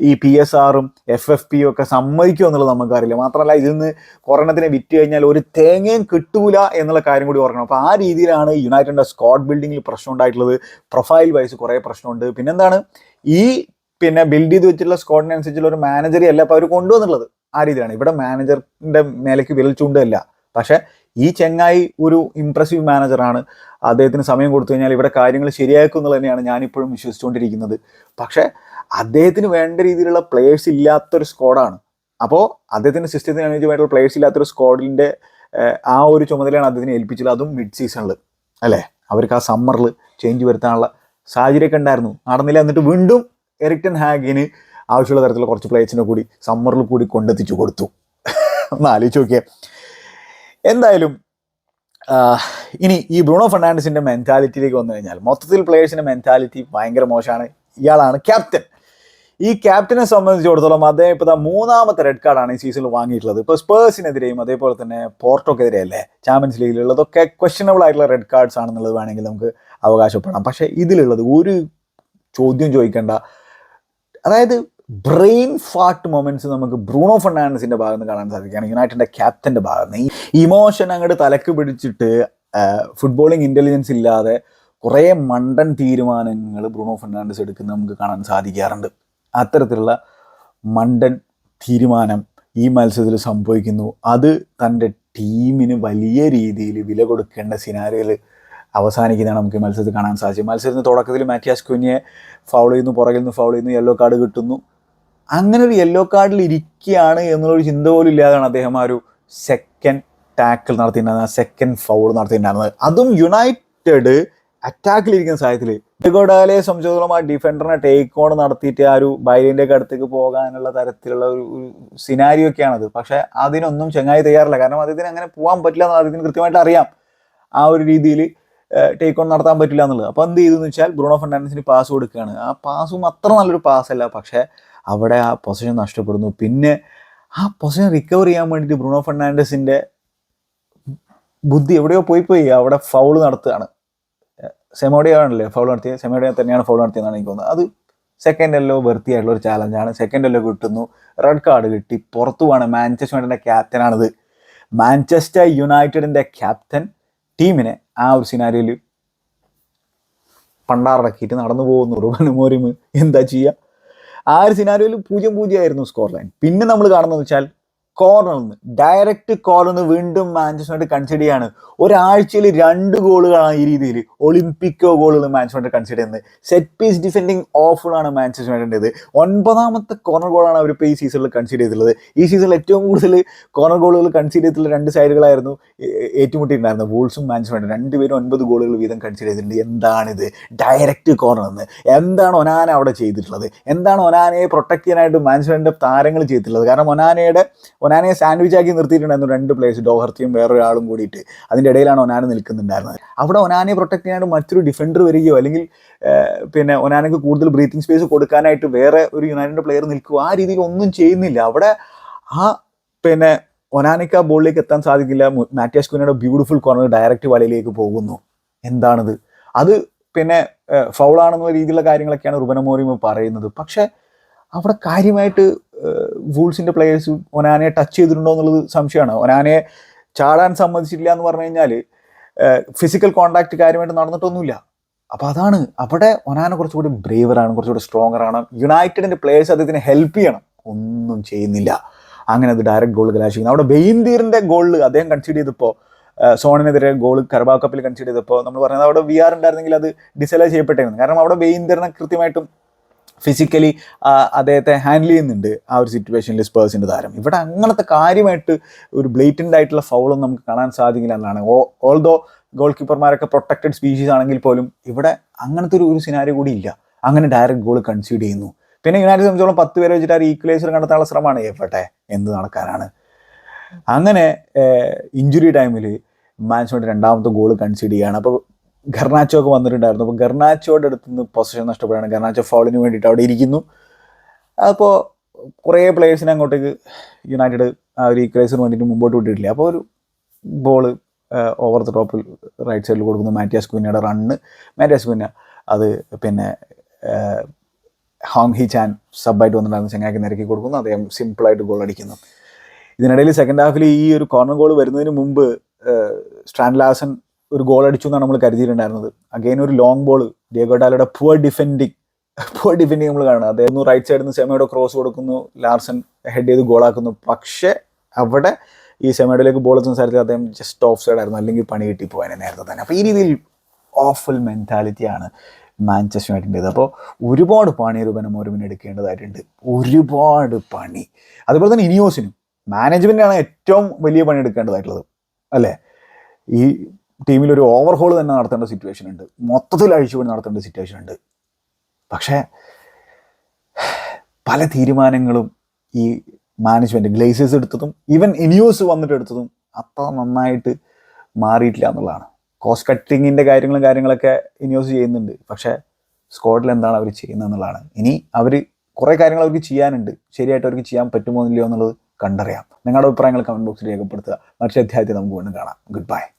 ഈ പി എസ് ആറും എഫ് എഫ് പിയും ഒക്കെ സമ്മതിക്കുമോ എന്നുള്ളത് നമുക്കറിയില്ല. മാത്രമല്ല ഇതിൽ നിന്ന് കൊറോണത്തിനെ വിറ്റ് കഴിഞ്ഞാൽ ഒരു തേങ്ങയും കിട്ടൂല എന്നുള്ള കാര്യം കൂടി ഓർക്കണം. അപ്പോൾ ആ രീതിയിലാണ് യുണൈറ്റഡിന്റെ സ്കോഡ് ബിൽഡിങ്ങിൽ പ്രശ്നം ഉണ്ടായിട്ടുള്ളത്. പ്രൊഫൈൽ വൈസ് കുറേ പ്രശ്നമുണ്ട്. പിന്നെന്താണ്? ഈ പിന്നെ ബിൽഡ് ചെയ്ത് വെച്ചിട്ടുള്ള സ്കോഡിനനുസരിച്ചുള്ള ഒരു മാനേജറെ അല്ല അപ്പോൾ അവർ കൊണ്ടുവന്നുള്ളത് ആ രീതിയിലാണ്. ഇവിടെ മാനേജറിന്റെ മേലേക്ക് വിരൽ പക്ഷേ പക്ഷെ ഈ ചെങ്ങായി ഒരു ഇംപ്രസീവ് മാനേജറാണ് അദ്ദേഹത്തിന് സമയം കൊടുത്തു കഴിഞ്ഞാൽ ഇവിടെ കാര്യങ്ങൾ ശരിയാക്കും എന്നുള്ളത് തന്നെയാണ് ഞാനിപ്പോഴും വിശ്വസിച്ചുകൊണ്ടിരിക്കുന്നത്. പക്ഷേ അദ്ദേഹത്തിന് വേണ്ട രീതിയിലുള്ള പ്ലേയേഴ്സ് ഇല്ലാത്തൊരു സ്ക്വാഡാണ് അപ്പോൾ അദ്ദേഹത്തിന്റെ സിസ്റ്റത്തിന് അനുയോജ്യമായിട്ടുള്ള പ്ലേയേഴ്സ് ഇല്ലാത്തൊരു സ്ക്വാഡിന്റെ ആ ഒരു ചുമതലയാണ് അദ്ദേഹത്തിന് ഏൽപ്പിച്ചത് അതും മിഡ് സീസണിൽ അല്ലേ? അവർക്ക് ആ സമ്മറിൽ ചേഞ്ച് വരുത്താനുള്ള സാഹചര്യമൊക്കെ ഉണ്ടായിരുന്നു. നടന്നില്ല എന്നിട്ട് വീണ്ടും എറിക്ടൻ ഹാഗിന് ആവശ്യമുള്ള തരത്തിലുള്ള കുറച്ച് പ്ലേയേഴ്സിനെ കൂടി സമ്മറിൽ കൂടി കൊണ്ടെത്തിച്ചു കൊടുത്തു. ഒന്ന് ആലോചിച്ച് നോക്കിയേ. എന്തായാലും ഇനി ഈ ബ്രൂണോ ഫെർണാണ്ടസിന്റെ മെന്റാലിറ്റിയിലേക്ക് വന്നു കഴിഞ്ഞാൽ മൊത്തത്തിൽ പ്ലേയേഴ്സിന്റെ മെന്റാലിറ്റി ഭയങ്കര മോശമാണ്. ഇയാളാണ് ക്യാപ്റ്റൻ ഈ ക്യാപ്റ്റനെ സംബന്ധിച്ചിടത്തോളം അദ്ദേഹം ഇപ്പോൾ മൂന്നാമത്തെ റെഡ് കാർഡാണ് ഈ സീസണിൽ വാങ്ങിയിട്ടുള്ളത്. ഇപ്പോൾ സ്പേഴ്സിനെതിരെയും അതേപോലെ തന്നെ പോർട്ടോക്കെതിരെ അല്ലേ ചാമ്പ്യൻസ് ലീഗിലുള്ളതൊക്കെ ക്വസ്റ്റനബിൾ ആയിട്ടുള്ള റെഡ് കാർഡ്സ് ആണെന്നുള്ളത് വേണമെങ്കിൽ നമുക്ക് അവകാശപ്പെടാം. പക്ഷേ ഇതിലുള്ളത് ഒരു ചോദ്യം ചോദിക്കേണ്ട. അതായത് ബ്രെയിൻ ഫാട്ട് മൊമെന്റ്സ് നമുക്ക് ബ്രൂണോ ഫെർണാണ്ടസിന്റെ ഭാഗത്ത് നിന്ന് കാണാൻ സാധിക്കുകയാണ്. യുണൈറ്റഡിന്റെ ക്യാപ്റ്റന്റെ ഭാഗത്ത് ഈ ഇമോഷൻ അങ്ങോട്ട് തലക്ക് പിടിച്ചിട്ട് ഫുട്ബോളിംഗ് ഇന്റലിജൻസ് ഇല്ലാതെ കുറേ മണ്ടൻ തീരുമാനങ്ങൾ ബ്രൂണോ ഫെർണാണ്ടസ് എടുക്കുന്ന നമുക്ക് കാണാൻ സാധിക്കാറുണ്ട്. അത്തരത്തിലുള്ള മണ്ടൻ തീരുമാനം ഈ മത്സരത്തിൽ സംഭവിക്കുന്നു. അത് തന്റെ ടീമിന് വലിയ രീതിയിൽ വില കൊടുക്കേണ്ട സിനാരിയിൽ അവസാനിക്കുന്നതാണ് നമുക്ക് മത്സരത്തിൽ കാണാൻ സാധിച്ചത്. മത്സരത്തിന് തുടക്കത്തിൽ മാറ്റിയാസ് കുഞ്ഞെ ഫൗൾ ചെയ്യുന്നു പുറകിൽ നിന്ന് ഫൗൾ ചെയ്യുന്നു യെല്ലോ കാർഡ് കിട്ടുന്നു. അങ്ങനെ ഒരു യെല്ലോ കാർഡിൽ ഇരിക്കുകയാണ് എന്നുള്ളൊരു ചിന്ത പോലും ഇല്ലാതാണ് അദ്ദേഹം ആ ഒരു സെക്കൻഡ് ടാക്കിൾ നടത്തിയിട്ടുണ്ടായിരുന്നത് സെക്കൻഡ് ഫൗൾ നടത്തിയിട്ടുണ്ടായിരുന്നത്. അതും യുണൈറ്റഡ് അറ്റാക്കിലിരിക്കുന്ന സാഹചര്യത്തിൽ ഡെഗോഡാലെ സംബന്ധിച്ചിടത്തോളം ആ ഡിഫൻഡറിനെ ടേക്ക് ഓൺ നടത്തിയിട്ട് ആ ഒരു ബൈലിന്റെ അടുത്തേക്ക് പോകാനുള്ള തരത്തിലുള്ള ഒരു സിനാരിയോ ഒക്കെയാണത് പക്ഷേ അതിനൊന്നും ചങ്ങായി തയ്യാറില്ല. കാരണം അദ്ദേഹത്തിന് അങ്ങനെ പോകാൻ പറ്റില്ല എന്ന് അദ്ദേഹത്തിന് കൃത്യമായിട്ട് അറിയാം. ആ ഒരു രീതിയിൽ ടേക്ക് ഓൺ നടത്താൻ പറ്റില്ല എന്നുള്ളത്. അപ്പോൾ എന്ത് ചെയ്തു എന്ന് വെച്ചാൽ ബ്രൂണോ ഫെർണാണ്ടസിന് പാസ് കൊടുക്കുകയാണ്. ആ പാസും അത്ര നല്ലൊരു പാസ് അല്ല. പക്ഷേ അവിടെ ആ പൊസിഷൻ നഷ്ടപ്പെടുന്നു. പിന്നെ ആ പൊസിഷൻ റിക്കവർ ചെയ്യാൻ വേണ്ടിയിട്ട് ബ്രൂണോ ഫെർണാണ്ടസിന്റെ ബുദ്ധി എവിടെയോ പോയി പോയി അവിടെ ഫൗൾ നടത്തുകയാണ്. സെമോഡിയാണല്ലേ ഫൗൾ നടത്തിയത്? സെമോഡിയ തന്നെയാണ് ഫൗൾ നടത്തിയതെന്നാണ് എനിക്ക് തോന്നുന്നത്. അത് സെക്കൻഡ് എല്ലോ വൃത്തിയായിട്ടുള്ള ഒരു ചാലഞ്ചാണ് സെക്കൻഡ് എല്ലോ കിട്ടുന്നു. റെഡ് കാർഡ് കിട്ടി. പുറത്തു പോവാണ്. മാഞ്ചസ്റ്റർ യുണൈറ്റഡിന്റെ ക്യാപ്റ്റനാണിത് മാഞ്ചസ്റ്റർ യുണൈറ്റഡിന്റെ ക്യാപ്റ്റൻ ടീമിനെ ആ ഒരു സിനാരിയിൽ പണ്ടാറടക്കിയിട്ട് നടന്നു പോകുന്നു. റുബൻ മോരിമ് എന്താ ചെയ്യുക ആ ഒരു സിനാരിയോയിൽ പൂജ്യം പൂജ്യമായിരുന്നു സ്കോർ ലൈൻ പിന്നെ നമ്മൾ കാണുന്നത് വെച്ചാൽ നിന്ന് ഡയറക്റ്റ് കോർണറിൽ നിന്ന് വീണ്ടും മാഞ്ചസ്റ്റർ കൺസിഡർ ചെയ്യാണ്. ഒരാഴ്ചയിൽ രണ്ട് ഗോളുകളാണ് ഈ രീതിയിൽ ഒളിമ്പിക്കോ ഗോളുകൾ മാഞ്ചസ്റ്റർ കൺസിഡർ ചെയ്യുന്നത്. സെറ്റ് പീസ് ഡിഫെൻഡിങ് ഓഫുകളാണ് മാഞ്ചസ്റ്റർ യുണൈറ്റഡിന്റെത് ഒൻപതാമത്തെ കോർണർ ഗോളാണ് അവർ ഇപ്പോൾ ഈ സീസണിൽ കൺസിഡർ ചെയ്തിട്ടുള്ളത്. ഈ സീസണിൽ ഏറ്റവും കൂടുതൽ കോർണർ ഗോളുകൾ കൺസിഡർ ചെയ്തിട്ടുള്ള രണ്ട് സൈഡുകളായിരുന്നു ഏറ്റുമുട്ടിയിട്ടുണ്ടായിരുന്നത്. വൂൾസും മാഞ്ചസ്റ്റർ രണ്ടുപേരും ഒൻപത് ഗോളുകൾ വീതം കൺസിഡർ ചെയ്തിട്ടുണ്ട്. എന്താണിത്? ഡയറക്റ്റ് കോർണർ എന്ന് എന്താണ് ഒനാന അവിടെ ചെയ്തിട്ടുള്ളത്? എന്താണ് ഒനാനയെ പ്രൊട്ടക്ട് ചെയ്യാനായിട്ട് മാഞ്ചസ്റ്ററിന്റെ താരങ്ങൾ ചെയ്തിട്ടുള്ളത്? കാരണം ഒനാനയുടെ ഒനാനയെ സാൻഡ്വിച്ച് ആക്കി നിർത്തിയിട്ടുണ്ടായിരുന്നു രണ്ട് പ്ലേയേഴ്സ് ഡോഹർത്തിയും വേറൊരാളും കൂടിയിട്ട്. അതിന്റെ ഇടയിലാണ് ഒനാന നിൽക്കുന്നുണ്ടായിരുന്നത്. അവിടെ ഒനാനയെ പ്രൊട്ടക്ട് ചെയ്യാനായിട്ട് മറ്റൊരു ഡിഫൻഡർ വരികയോ അല്ലെങ്കിൽ പിന്നെ ഒനാനക്ക് കൂടുതൽ ബ്രീത്തിങ് സ്പേസ് കൊടുക്കാനായിട്ട് വേറെ ഒരു യുണൈറ്റഡ് പ്ലെയർ നിൽക്കുക ആ രീതിയിൽ ഒന്നും ചെയ്യുന്നില്ല. അവിടെ ആ പിന്നെ ഒനാനയ്ക്ക് ആ ബോളിലേക്ക് എത്താൻ സാധിക്കില്ല. മാറ്റിയാസ് കുനയുടെ ബ്യൂട്ടിഫുൾ കോർണർ ഡയറക്റ്റ് വലയിലേക്ക് പോകുന്നു. എന്താണിത്? അത് പിന്നെ ഫൗളാണെന്നുള്ള രീതിയിലുള്ള കാര്യങ്ങളൊക്കെയാണ് റുബനമോറിയും പറയുന്നത്. പക്ഷേ അവിടെ കാര്യമായിട്ട് വൂൾസിന്റെ പ്ലെയേഴ്സ് ഒനാനയെ ടച്ച് ചെയ്തിട്ടുണ്ടോ എന്നുള്ളത് സംശയമാണ്. ഒനാനയെ ചാടാൻ സമ്മതിച്ചില്ല എന്ന് പറഞ്ഞു കഴിഞ്ഞാൽ ഫിസിക്കൽ കോണ്ടാക്ട് കാര്യമായിട്ട് നടന്നിട്ടൊന്നുമില്ല. അപ്പോൾ അതാണ് അവിടെ ഒനാന കുറച്ചുകൂടി ബ്രേവറാണ് കുറച്ചുകൂടി സ്ട്രോങ്ങർ ആണ്. യുണൈറ്റഡിന്റെ പ്ലേയേഴ്സ് അദ്ദേഹത്തിന് ഹെൽപ്പ് ചെയ്യണം. ഒന്നും ചെയ്യുന്നില്ല. അങ്ങനെ അത് ഡയറക്റ്റ് ഗോൾ കലാശിക്കുന്നു. അവിടെ ബെയിന്തീറിന്റെ ഗോളിൽ അദ്ദേഹം കൺസിഡർ ചെയ്തപ്പോൾ സോണിനെതിരെ ഗോൾ കരബാ കപ്പിൽ കൺസിഡർ ചെയ്തപ്പോൾ നമ്മൾ പറയുന്നത് അവിടെ വി ആർ ഉണ്ടായിരുന്നെങ്കിൽ അത് ഡിസലേ ചെയ്യപ്പെട്ടിരുന്നു. കാരണം അവിടെ ബെയിന്തീറിനെ കൃത്യമായിട്ടും ഫിസിക്കലി അദ്ദേഹത്തെ ഹാൻഡിൽ ചെയ്യുന്നുണ്ട് ആ ഒരു സിറ്റുവേഷനിൽ സ്പേഴ്സിന്റെ താരം. ഇവിടെ അങ്ങനത്തെ കാര്യമായിട്ട് ഒരു ബ്ലേറ്റന്റ് ആയിട്ടുള്ള ഫൗളൊന്നും നമുക്ക് കാണാൻ സാധിക്കില്ല എന്നാണ്. ഓൾദോ ഗോൾ കീപ്പർമാരൊക്കെ പ്രൊട്ടക്റ്റഡ് സ്പീഷീസ് ആണെങ്കിൽ പോലും ഇവിടെ അങ്ങനത്തെ ഒരു ഒരു സിനാരി കൂടി ഇല്ല. അങ്ങനെ ഡയറക്റ്റ് ഗോൾ കൺസീഡ് ചെയ്യുന്നു. പിന്നെ യുണൈറ്റഡ് സംബന്ധിച്ചോളം പത്ത് പേരെ വെച്ചിട്ട് ആ ഈക്വലൈസർ കണ്ടെത്താനുള്ള ശ്രമമാണ് എഫട്ടെ എന്ത് നടക്കാനാണ്. അങ്ങനെ ഇഞ്ചുറി ടൈമിൽ മാൻസ്മോട്ട് രണ്ടാമത്തെ ഗോൾ കൺസീഡ് ചെയ്യുകയാണ്. അപ്പോൾ ഗർണാച്ചോ ഒക്കെ വന്നിട്ടുണ്ടായിരുന്നു. അപ്പോൾ ഗർണാച്ചോയുടെ അടുത്ത് നിന്ന് പൊസിഷൻ നഷ്ടപ്പെടുകയാണ്. ഗർണാച്ചോ ഫൗളിന് വേണ്ടിയിട്ട് അവിടെ ഇരിക്കുന്നു. അപ്പോൾ കുറേ പ്ലേയേഴ്സിനെ അങ്ങോട്ടേക്ക് യുണൈറ്റഡ് ആ ഒരു ഈക്വലൈസറിന് വേണ്ടിയിട്ട് മുമ്പോട്ട് വിട്ടിട്ടില്ല. അപ്പോൾ ഒരു ബോൾ ഓവർ ദ ടോപ്പിൽ റൈറ്റ് സൈഡിൽ കൊടുക്കുന്നു. മാറ്റിയാസ് കുഞ്ഞയുടെ റണ്ണ് മാറ്റിയാസ് കുഞ്ഞ അത് പിന്നെ ഹോങ് ഹി ചാൻ സബായിട്ട് വന്നിട്ടുണ്ടായിരുന്നു. ചങ്ങാക്കി നിരക്കി കൊടുക്കുന്നു. അദ്ദേഹം സിമ്പിളായിട്ട് ഗോൾ അടിക്കുന്നു. ഇതിനിടയിൽ സെക്കൻഡ് ഹാഫിൽ ഈ ഒരു കോർണർ ഗോൾ വരുന്നതിന് മുമ്പ് സ്ട്രാൻഡ് ലാസൻ ഒരു ഗോൾ അടിച്ചു എന്നാണ് നമ്മൾ കരുതിയിട്ടുണ്ടായിരുന്നത്. അഗൈൻ ഒരു ലോങ് ബോൾ ഡിയഗോ ഡാലയുടെ പുവർ ഡിഫെൻഡിങ് പുവർ ഡിഫെൻഡിങ് നമ്മൾ കാണുന്നത്. അദ്ദേഹം റൈറ്റ് സൈഡിൽ നിന്ന് സെമയുടെ ക്രോസ് കൊടുക്കുന്നു. ലാർസൺ ഹെഡ് ചെയ്ത് ഗോളാക്കുന്നു പക്ഷേ അവിടെ ഈ സെമയുടെയിലേക്ക് ബോൾ എത്തുന്ന സ്ഥലത്ത് അദ്ദേഹം ജസ്റ്റ് ഓഫ് സൈഡ് ആയിരുന്നു. അല്ലെങ്കിൽ പണി കിട്ടി പോകാൻ നേരത്തെ തന്നെ. അപ്പോൾ ഈ രീതിയിൽ ഓഫുൾ മെന്റാലിറ്റിയാണ് മാഞ്ചസ്റ്റർ യുണൈറ്റിന്റെ അപ്പോൾ ഒരുപാട് പണി രൂപനം ഒരുവിന് എടുക്കേണ്ടതായിട്ടുണ്ട്. ഒരുപാട് പണി. അതുപോലെ തന്നെ ഇനിയോസിനും. മാനേജ്മെന്റാണ് ഏറ്റവും വലിയ പണി എടുക്കേണ്ടതായിട്ടുള്ളത്. അല്ലേ? ഈ ടീമിൽ ഒരു ഓവർഹോൾ തന്നെ നടത്തേണ്ട സിറ്റുവേഷൻ ഉണ്ട്. മൊത്തത്തിൽ അഴിച്ചുപണി നടത്തേണ്ട സിറ്റുവേഷൻ ഉണ്ട്. പക്ഷേ പല തീരുമാനങ്ങളും ഈ മാനേജ്മെന്റ് ഗ്ലേസേഴ്സ് എടുത്തതും ഈവൻ ഇനിയോസ് വന്നിട്ട് എടുത്തതും അത്ര നന്നായിട്ട് മാറിയിട്ടില്ല എന്നുള്ളതാണ്. കോസ്റ്റ് കട്ടിങ്ങിന്റെ കാര്യങ്ങളും കാര്യങ്ങളൊക്കെ ഇനിയോസ് ചെയ്യുന്നുണ്ട്. പക്ഷേ സ്ക്വാഡിൽ എന്താണ് അവർ ചെയ്യുന്നത് എന്നുള്ളതാണ്. ഇനി അവർ കുറേ കാര്യങ്ങൾ അവർക്ക് ചെയ്യാനുണ്ട്. ശരിയായിട്ട് അവർക്ക് ചെയ്യാൻ പറ്റുമോ എന്നില്ലയോ എന്നുള്ളത് കണ്ടറിയാം. നിങ്ങളുടെ അഭിപ്രായങ്ങൾ കമന്റ് ബോക്സിൽ രേഖപ്പെടുത്തുക. മറ്റൊരു അധ്യായത്തിൽ നമുക്ക് വീണ്ടും കാണാം. Good bye